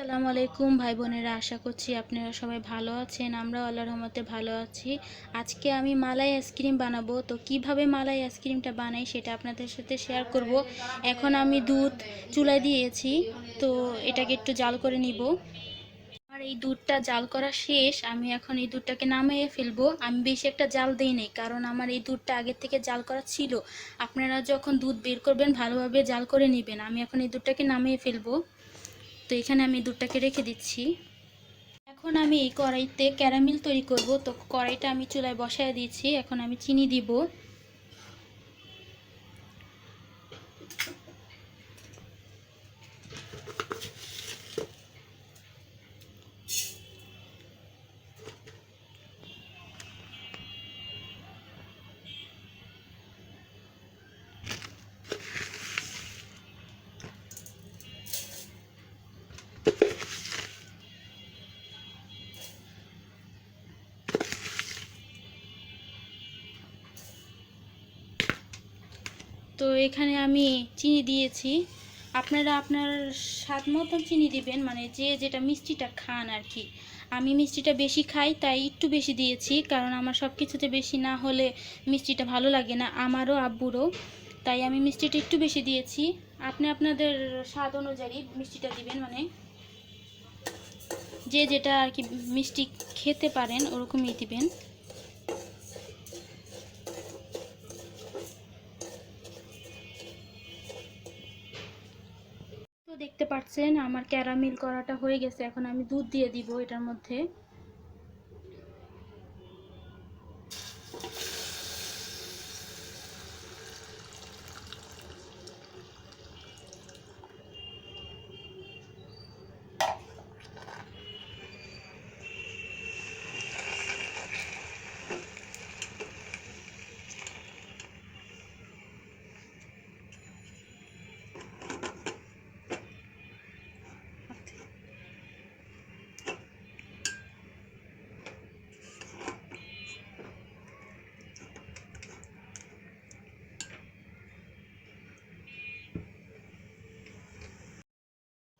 আসসালামু আলাইকুম, ভাই বোনেরা, আশা করছি আপনারা সবাই ভালো আছেন। আমরাও আল্লাহর রহমতে ভালো আছি। আজকে আমি মালাই আইসক্রিম বানাবো। তো কীভাবে মালাই আইসক্রিমটা বানাই সেটা আপনাদের সাথে শেয়ার করব। এখন আমি দুধ চুলায় দিয়েছি। তো এটাকে একটু জাল করে নিব। আর এই দুধটা জাল করা শেষ। আমি এখন এই দুধটাকে নামিয়ে ফেলব। আমি বেশি একটা জাল দিই নেই, কারণ আমার এই দুধটা আগের থেকে জাল করা ছিল। আপনারা যখন দুধ বের করবেন, ভালোভাবে জাল করে নেবেন। আমি এখন এই দুধটাকে নামিয়ে ফেলব। তো এখানে আমি দুধটাকে রেখে দিচ্ছি। এখন আমি এই কড়াইতে ক্যারামেল তৈরি করব। তো কড়াইটা আমি চুলায় বসায় দিয়েছি। এখন আমি চিনি দিব। তো এখানে আমি চিনি দিয়েছি। আপনারা আপনার স্বাদ মতন চিনি দিবেন মানে যে যেটা মিষ্টিটা খান আর কি আমি মিষ্টিটা বেশি খাই, তাই একটু বেশি দিয়েছি, কারণ আমার সব কিছুতে বেশি না হলে মিষ্টিটা ভালো লাগে না। আমারও আব্বুরও, তাই আমি মিষ্টিটা একটু বেশি দিয়েছি। আপনি আপনাদের স্বাদ অনুযায়ী মিষ্টিটা দিবেন মানে যে যেটা আর কি মিষ্টি খেতে পারেন, ওরকমই দিবেন। দেখতে পাচ্ছেন আমার ক্যারামেল করাটা হয়ে গেছে এখন আমি দুধ দিয়ে দিব এটার মধ্যে।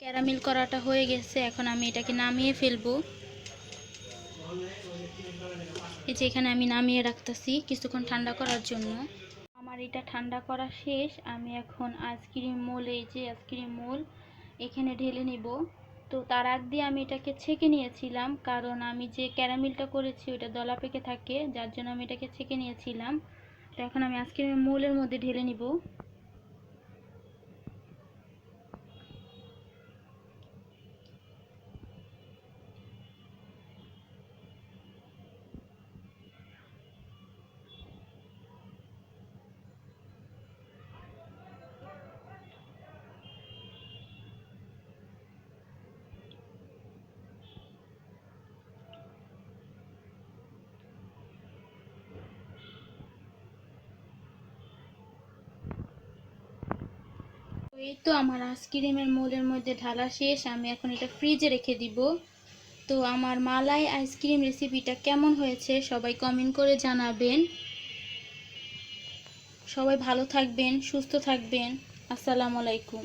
ক্যারামেল করাটা হয়ে গেছে, এখন আমি এটাকে নামিয়ে ফেলব। এই যে এখানে আমি নামিয়ে রাখতেছি কিছুক্ষণ ঠান্ডা করার জন্য। আমার এটা ঠান্ডা করা শেষ, আমি এখন আইসক্রিম মোল, এই যে আইসক্রিম মোল, এখানে ঢেলে নিব। তো তার আগ দিয়ে আমি এটাকে ছেঁকে নিয়েছিলাম, কারণ আমি যে ক্যারামেলটা করেছি ওটা দলা পেকে থাকে, যার জন্য আমি এটাকে ছেঁকে নিয়েছিলাম। তো এখন আমি আইসক্রিমের মোলের মধ্যে ঢেলে নিব। এই তো আমার আইসক্রিমের মোলের মধ্যে ঢালা শেষ, আমি এখন এটা ফ্রিজে রেখে দিব। তো আমার মালাই আইসক্রিম রেসিপিটা কেমন হয়েছে সবাই কমেন্ট করে জানাবেন। সবাই ভালো থাকবেন, সুস্থ থাকবেন। আসসালামু আলাইকুম।